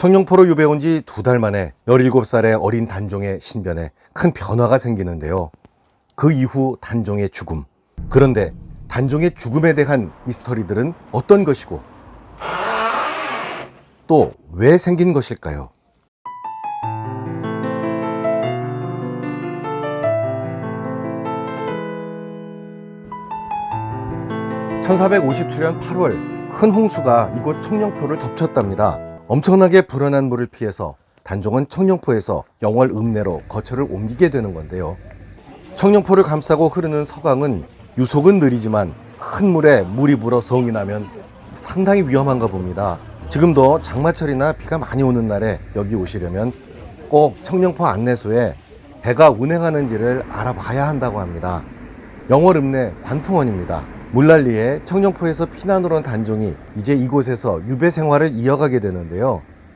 청룡포로 유배온 지 두 달 만에 17살의 어린 단종의 신변에 큰 변화가 생기는데요. 그 이후 단종의 죽음. 그런데 단종의 죽음에 대한 미스터리들은 어떤 것이고 또 왜 생긴 것일까요? 1457년 8월 큰 홍수가 이곳 청룡포를 덮쳤답니다. 엄청나게 불어난 물을 피해서 단종은 청룡포에서 영월 읍내로 거처를 옮기게 되는 건데요. 청룡포를 감싸고 흐르는 서강은 유속은 느리지만 큰 물에 물이 불어 성이 나면 상당히 위험한가 봅니다. 지금도 장마철이나 비가 많이 오는 날에 여기 오시려면 꼭 청룡포 안내소에 배가 운행하는지를 알아봐야 한다고 합니다. 영월 읍내 관풍원입니다. 물난리에 청룡포에서 피난으로 온 단종이 이제 이곳에서 유배 생활을 이어가게 되는데요.